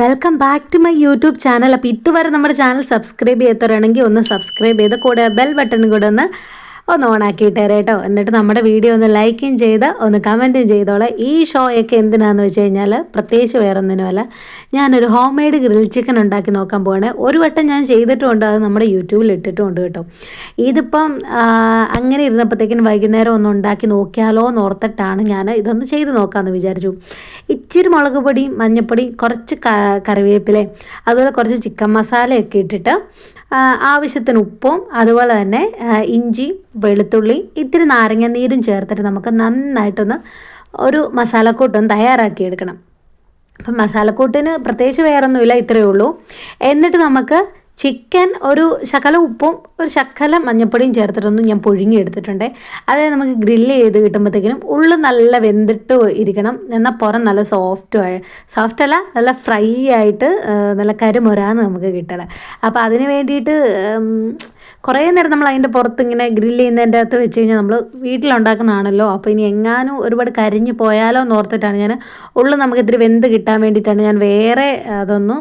Welcome back to my YouTube channel അപ്പോൾ ഇതുവരെ നമ്മുടെ ചാനൽ സബ്സ്ക്രൈബ് ചെയ്യാത്തവരാണെങ്കിൽ ഒന്ന് സബ്സ്ക്രൈബ് ചെയ്ത് കൂടെ ബെൽ ബട്ടൺ കൂടെ ഒന്ന് ഒന്ന് ഓൺ ആക്കിയിട്ടേരെ കേട്ടോ എന്നിട്ട് നമ്മുടെ വീഡിയോ ഒന്ന് ലൈക്കും ചെയ്ത് ഒന്ന് കമന്റും ചെയ്തോളാം. ഈ ഷോയൊക്കെ എന്തിനാന്ന് വെച്ച് കഴിഞ്ഞാൽ പ്രത്യേകിച്ച് വേറെ ഒന്നിനുമല്ല ഞാനൊരു ഹോം മെയ്ഡ് ഗ്രിൽ ചിക്കൻ ഉണ്ടാക്കി നോക്കാൻ പോവാണ്. ഒരു വട്ടം ഞാൻ ചെയ്തിട്ടുമുണ്ട് അത് നമ്മുടെ യൂട്യൂബിൽ ഇട്ടിട്ടുമുണ്ട് കേട്ടോ. ഇതിപ്പം അങ്ങനെ ഇരുന്നപ്പോഴത്തേക്കിനും വൈകുന്നേരം ഒന്ന് ഉണ്ടാക്കി നോക്കിയാലോ എന്ന് ഓർത്തിട്ടാണ് ഞാൻ ഇതൊന്ന് ചെയ്ത് നോക്കാമെന്ന് വിചാരിച്ചു. ഇച്ചിരി മുളക് പൊടി മഞ്ഞപ്പൊടി കുറച്ച് കറിവേപ്പില അതുപോലെ കുറച്ച് ചിക്കൻ മസാലയൊക്കെ ഇട്ടിട്ട് ആവശ്യത്തിന് ഉപ്പും അതുപോലെ തന്നെ ഇഞ്ചി വെളുത്തുള്ളി ഇത്തിരി നാരങ്ങ നീരും ചേർത്തിട്ട് നമുക്ക് നന്നായിട്ടൊന്ന് ഒരു മസാലക്കൂട്ടൊന്ന് തയ്യാറാക്കി എടുക്കണം അപ്പം മസാലക്കൂട്ടിന് പ്രത്യേകിച്ച് വേറൊന്നുമില്ല ഇത്രയേ ഉള്ളൂ. എന്നിട്ട് നമുക്ക് ചിക്കൻ ഒരു ശകല ഉപ്പും ഒരു ശകല മഞ്ഞപ്പൊടിയും ചേർത്തിട്ടൊന്നും ഞാൻ പുഴുങ്ങി എടുത്തിട്ടുണ്ട് അതായത് നമുക്ക് ഗ്രില്ല് ചെയ്ത് കിട്ടുമ്പോഴത്തേക്കിനും ഉള്ളു നല്ല വെന്തിട്ട് ഇരിക്കണം. എന്നാൽ പുറം നല്ല സോഫ്റ്റ് സോഫ്റ്റ് അല്ല നല്ല ഫ്രൈ ആയിട്ട് നല്ല കരുമൊരാന്ന് നമുക്ക് കിട്ടണം. അപ്പോൾ അതിന് വേണ്ടിയിട്ട് കുറേ നേരം നമ്മൾ അതിന്റെ പുറത്ത് ഇങ്ങനെ ഗ്രില്ല് ചെയ്യുന്നതിന്റെ അകത്ത് വെച്ച് കഴിഞ്ഞാൽ നമ്മൾ വീട്ടിലുണ്ടാക്കുന്നതാണല്ലോ. അപ്പോൾ ഇനി എങ്ങാനും ഒരുപാട് കരിഞ്ഞു പോയാലോ എന്ന് ഓർത്തിട്ടാണ് ഞാൻ ഉള്ളു നമുക്ക് ഇത്തിരി വെന്ത് കിട്ടാൻ വേണ്ടിയിട്ടാണ് ഞാൻ വേറെ അതൊന്നും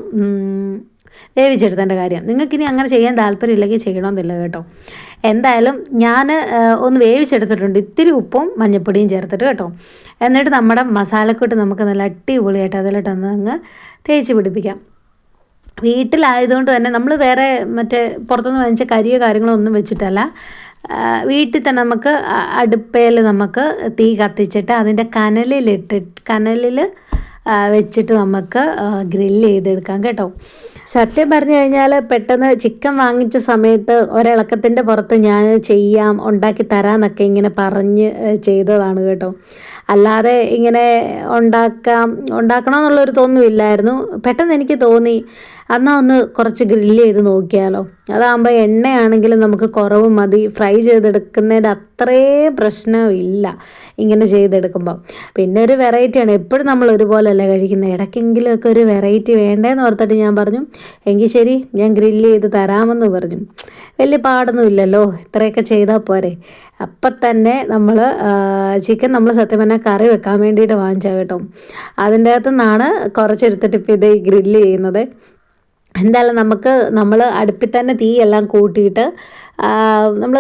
വേവിച്ചെടുത്തേണ്ട കാര്യം. നിങ്ങൾക്കിനി അങ്ങനെ ചെയ്യാൻ താല്പര്യമില്ലെങ്കിൽ ചെയ്യണമെന്നില്ല കേട്ടോ. എന്തായാലും ഞാൻ ഒന്ന് വേവിച്ചെടുത്തിട്ടുണ്ട്. ഇത്തിരി ഉപ്പും മഞ്ഞൾപ്പൊടിയും ചേർത്തിട്ട് കേട്ടോ. എന്നിട്ട് നമ്മുടെ മസാലക്കൂട്ട് നമുക്ക് നല്ല അടിപൊളിയായിട്ട് അതിലിട്ടൊന്ന് അങ്ങ് തേച്ച് പിടിപ്പിക്കാം. വീട്ടിലായതുകൊണ്ട് തന്നെ നമ്മൾ വേറെ മറ്റേ പുറത്തുനിന്ന് വാങ്ങിച്ച കരിയോ കാര്യങ്ങളോ ഒന്നും വെച്ചിട്ടല്ല. വീട്ടിൽ തന്നെ നമുക്ക് അടുപ്പയിൽ നമുക്ക് തീ കത്തിച്ചിട്ട് അതിന്റെ കനലിലിട്ട് കനലിൽ വെച്ചിട്ട് നമുക്ക് ഗ്രില്ല് ചെയ്തെടുക്കാം കേട്ടോ. സത്യം പറഞ്ഞു കഴിഞ്ഞാൽ പെട്ടെന്ന് ചിക്കൻ വാങ്ങിച്ച സമയത്ത് ഒരിളക്കത്തിന്റെ പുറത്ത് ഞാൻ ചെയ്യാം ഉണ്ടാക്കി തരാമെന്നൊക്കെ ഇങ്ങനെ പറഞ്ഞ് ചെയ്തതാണ് കേട്ടോ. അല്ലാതെ ഇങ്ങനെ ഉണ്ടാക്കാം ഉണ്ടാക്കണമെന്നുള്ളൊരു തോന്നുമില്ലായിരുന്നു പെട്ടെന്ന് എനിക്ക് തോന്നി എന്നാൽ ഒന്ന് കുറച്ച് ഗ്രില്ല് ചെയ്ത് നോക്കിയാലോ. അതാകുമ്പോൾ എണ്ണയാണെങ്കിലും നമുക്ക് കുറവ് മതി. ഫ്രൈ ചെയ്തെടുക്കുന്നതിന്റെ അത്രയും പ്രശ്നമില്ല ഇങ്ങനെ ചെയ്തെടുക്കുമ്പോൾ പിന്നെ ഒരു വെറൈറ്റിയാണ് എപ്പോഴും നമ്മൾ ഒരുപോലെയല്ല കഴിക്കുന്നത് ഇടയ്ക്കെങ്കിലുമൊക്കെ ഒരു വെറൈറ്റി വേണ്ടേന്ന് ഓർത്തിട്ട് ഞാൻ പറഞ്ഞു എങ്കിൽ ശരി ഞാൻ ഗ്രില്ല് ചെയ്ത് തരാമെന്ന് പറഞ്ഞു. വലിയ പാടൊന്നും ഇല്ലല്ലോ. ഇത്രയൊക്കെ ചെയ്താൽ പോരെ. അപ്പം തന്നെ നമ്മൾ ചിക്കൻ നമ്മൾ സത്യം പറഞ്ഞാൽ കറി വെക്കാൻ വേണ്ടിയിട്ട് വാങ്ങിച്ചാൽ കേട്ടോ. അതിന്റെ അകത്തു നിന്നാണ് കുറച്ചെടുത്തിട്ട് ഇപ്പോൾ ഇത് ഗ്രില്ല് ചെയ്യുന്നത്. എന്തായാലും നമുക്ക് നമ്മൾ അടുപ്പിൽ തന്നെ തീയെല്ലാം കൂട്ടിയിട്ട് നമ്മൾ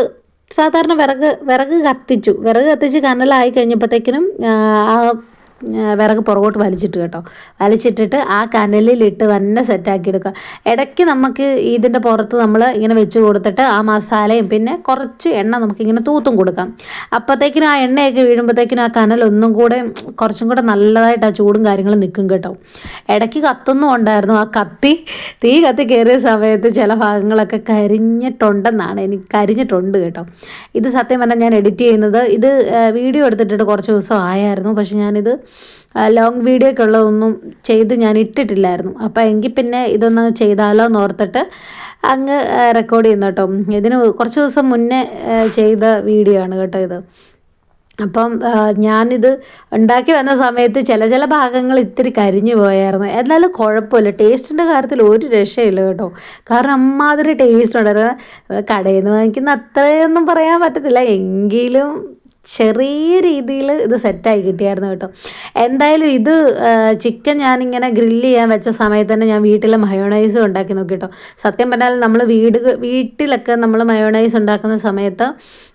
സാധാരണ വിറക് വിറക് കത്തിച്ചു. വിറക് കത്തിച്ച് കനലായി കഴിഞ്ഞപ്പോഴത്തേക്കിനും ആ വിറക് പുറകോട്ട് വലിച്ചിട്ട് കേട്ടോ. വലിച്ചിട്ടിട്ട് ആ കനലിലിട്ട് തന്നെ സെറ്റാക്കി എടുക്കുക. ഇടയ്ക്ക് നമുക്ക് ഇതിന്റെ പുറത്ത് നമ്മൾ ഇങ്ങനെ വെച്ച് കൊടുത്തിട്ട് ആ മസാലയും പിന്നെ കുറച്ച് എണ്ണ നമുക്കിങ്ങനെ തൂത്തും കൊടുക്കാം. അപ്പോഴത്തേക്കിനും ആ എണ്ണയൊക്കെ വീഴുമ്പോഴത്തേക്കിനും ആ കനൽ ഒന്നും കൂടെ കുറച്ചും കൂടെ നല്ലതായിട്ട് ആ ചൂടും കാര്യങ്ങളും നിൽക്കും കേട്ടോ. ഇടയ്ക്ക് കത്തൊന്നും ഉണ്ടായിരുന്നു. ആ കത്തി തീ കത്തി കയറിയ സമയത്ത് ചില ഭാഗങ്ങളൊക്കെ കരിഞ്ഞിട്ടുണ്ടെന്നാണ് എനിക്ക് കരിഞ്ഞിട്ടുണ്ട് കേട്ടോ. ഇത് സത്യം പറഞ്ഞാൽ ഞാൻ എഡിറ്റ് ചെയ്യുന്നത് ഇത് വീഡിയോ എടുത്തിട്ടിട്ട് കുറച്ച് ദിവസം ആയായിരുന്നു. പക്ഷെ ഞാനിത് ലോങ് വീഡിയോ ഒക്കെ ഉള്ളതൊന്നും ചെയ്ത് ഞാൻ ഇട്ടിട്ടില്ലായിരുന്നു. അപ്പോൾ എങ്കിൽ പിന്നെ ഇതൊന്ന് ചെയ്താലോ എന്ന് ഓർത്തിട്ട് അങ്ങ് റെക്കോർഡ് ചെയ്യുന്നു കേട്ടോ. ഇതിന് കുറച്ച് ദിവസം മുന്നേ ചെയ്ത വീഡിയോ ആണ് കേട്ടോ ഇത്. അപ്പം ഞാനിത് ഉണ്ടാക്കി വന്ന സമയത്ത് ചില ചില ഭാഗങ്ങൾ ഇത്തിരി കരിഞ്ഞു പോയായിരുന്നു. എന്നാലും കുഴപ്പമില്ല. ടേസ്റ്റിന്റെ കാര്യത്തിൽ ഒരു രക്ഷയില്ല കേട്ടോ. കാരണം അമ്മാതിരി ടേസ്റ്റ് ഉണ്ടായിരുന്നു. കടയിൽ നിന്ന് വാങ്ങിക്കുന്ന അത്രയൊന്നും പറയാൻ പറ്റത്തില്ല. എങ്കിലും ചെറിയ രീതിയിൽ ഇത് സെറ്റായി കിട്ടിയായിരുന്നു കേട്ടോ. എന്തായാലും ഇത് ചിക്കൻ ഞാനിങ്ങനെ ഗ്രില്ല് ചെയ്യാൻ വെച്ച സമയത്ത് തന്നെ ഞാൻ വീട്ടിൽ മയോണൈസ് ഉണ്ടാക്കി നോക്കി കേട്ടോ. സത്യം പറഞ്ഞാൽ നമ്മൾ വീട് വീട്ടിലൊക്കെ നമ്മൾ മയോണൈസ് ഉണ്ടാക്കുന്ന സമയത്ത്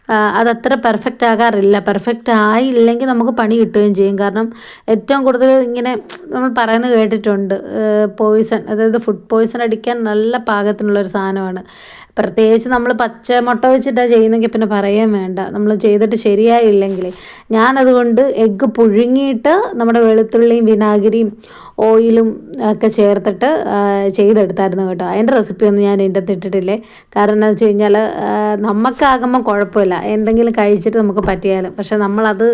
അതത്ര പെർഫെക്റ്റ് ആകാറില്ല. പെർഫെക്റ്റ് ആയില്ലെങ്കിൽ നമുക്ക് പണി കിട്ടുകയും ചെയ്യും. കാരണം ഏറ്റവും കൂടുതൽ ഇങ്ങനെ നമ്മൾ പറയുന്നത് കേട്ടിട്ടുണ്ട്. പോയിസൺ അതായത് ഫുഡ് പോയിസൺ അടിക്കാൻ നല്ല പാകത്തിനുള്ളൊരു സാധനമാണ്. പ്രത്യേകിച്ച് നമ്മൾ പച്ച മുട്ട വെച്ചിട്ടാണ് ചെയ്യുന്നെങ്കിൽ പിന്നെ പറയാൻ വേണ്ട. നമ്മൾ ചെയ്തിട്ട് ശരിയായില്ലെങ്കിൽ ഞാനതുകൊണ്ട് എഗ്ഗ് പുഴുങ്ങിയിട്ട് നമ്മുടെ വെളുത്തുള്ളിയും വിനാഗിരിയും ഓയിലും ഒക്കെ ചേർത്തിട്ട് ചെയ്തെടുത്തായിരുന്നു കേട്ടോ. അതിന്റെ റെസിപ്പി ഒന്നും ഞാൻ അകത്ത് ഇട്ടിട്ടില്ലേ? കാരണം എന്താ വെച്ച് കഴിഞ്ഞാൽ നമുക്കാകുമ്പം കുഴപ്പമില്ല. എന്തെങ്കിലും കഴിച്ചിട്ട് നമുക്ക് പറ്റിയാലും. പക്ഷെ നമ്മളത്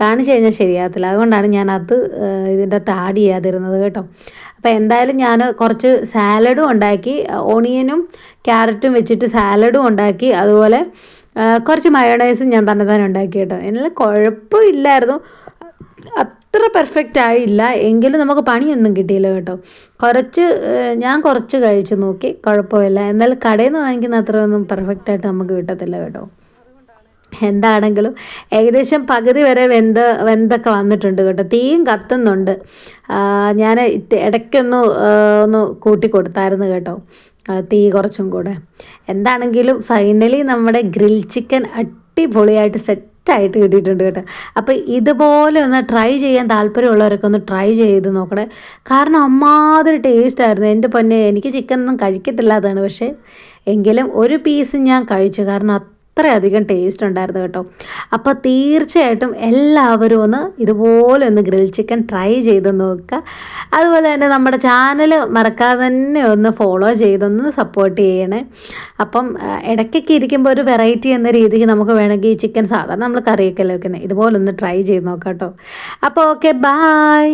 കാണിച്ചു കഴിഞ്ഞാൽ ശരിയാകത്തില്ല. അതുകൊണ്ടാണ് ഞാൻ അത് ഇതിന്റെ ആഡ് ചെയ്യാതിരുന്നത് കേട്ടോ. അപ്പോൾ എന്തായാലും ഞാൻ കുറച്ച് സാലഡും ഉണ്ടാക്കി ഓണിയനും ക്യാരറ്റും വെച്ചിട്ട് സാലഡും ഉണ്ടാക്കി അതുപോലെ കുറച്ച് മയോണൈസും ഞാൻ തന്നെ തന്നെ ഉണ്ടാക്കി കേട്ടോ. എന്നാൽ കുഴപ്പമില്ലായിരുന്നു. അത്ര പെർഫെക്റ്റ് ആയില്ല. എങ്കിലും നമുക്ക് പണിയൊന്നും കിട്ടിയില്ല കേട്ടോ. കുറച്ച് ഞാൻ കുറച്ച് കഴിച്ചു നോക്കി. കുഴപ്പമില്ല. എന്നാൽ കടയിൽ നിന്ന് വാങ്ങിക്കുന്ന അത്രയൊന്നും പെർഫെക്റ്റ് ആയിട്ട് നമുക്ക് കിട്ടത്തില്ല കേട്ടോ. എന്താണെങ്കിലും ഏകദേശം പകുതി വരെ വെന്ത് വെന്തൊക്കെ വന്നിട്ടുണ്ട് കേട്ടോ. തീയും കത്തുന്നുണ്ട്. ഞാൻ ഇടയ്ക്കൊന്ന് ഒന്ന് കൂട്ടി കൊടുത്തായിരുന്നു കേട്ടോ. തീ കുറച്ചും കൂടെ. എന്താണെങ്കിലും ഫൈനലി നമ്മുടെ ഗ്രിൽ ചിക്കൻ അടിപൊളിയായിട്ട് സെറ്റായിട്ട് കിട്ടിയിട്ടുണ്ട് കേട്ടോ. അപ്പോൾ ഇതുപോലെ ഒന്ന് ട്രൈ ചെയ്യാൻ താല്പര്യമുള്ളവരൊക്കെ ഒന്ന് ട്രൈ ചെയ്ത് നോക്കണേ. കാരണം അമ്മാതിരി ടേസ്റ്റ് ആയിരുന്നു. എന്റെ പൊന്നെ എനിക്ക് ചിക്കൻ ഒന്നും പക്ഷേ എങ്കിലും ഒരു പീസ് ഞാൻ കഴിച്ചു. കാരണം അത്രയധികം ടേസ്റ്റ് ഉണ്ടായിരുന്നു കേട്ടോ. അപ്പോൾ തീർച്ചയായിട്ടും എല്ലാവരും ഒന്ന് ഇതുപോലെ ഒന്ന് ഗ്രിൽ ചിക്കൻ ട്രൈ ചെയ്ത് നോക്കുക. അതുപോലെ തന്നെ നമ്മുടെ ചാനൽ മറക്കാതെ തന്നെ ഒന്ന് ഫോളോ ചെയ്തൊന്ന് സപ്പോർട്ട് ചെയ്യണേ. അപ്പം ഇടയ്ക്കൊക്കെ ഇരിക്കുമ്പോൾ ഒരു വെറൈറ്റി എന്ന രീതിക്ക് നമുക്ക് വേണമെങ്കിൽ ചിക്കൻ സാധാരണ നമ്മൾ കറിയൊക്കെ വെക്കുന്നത് ഇതുപോലെ ഒന്ന് ട്രൈ ചെയ്ത് നോക്കാം കേട്ടോ. അപ്പോൾ ഓക്കെ ബായ്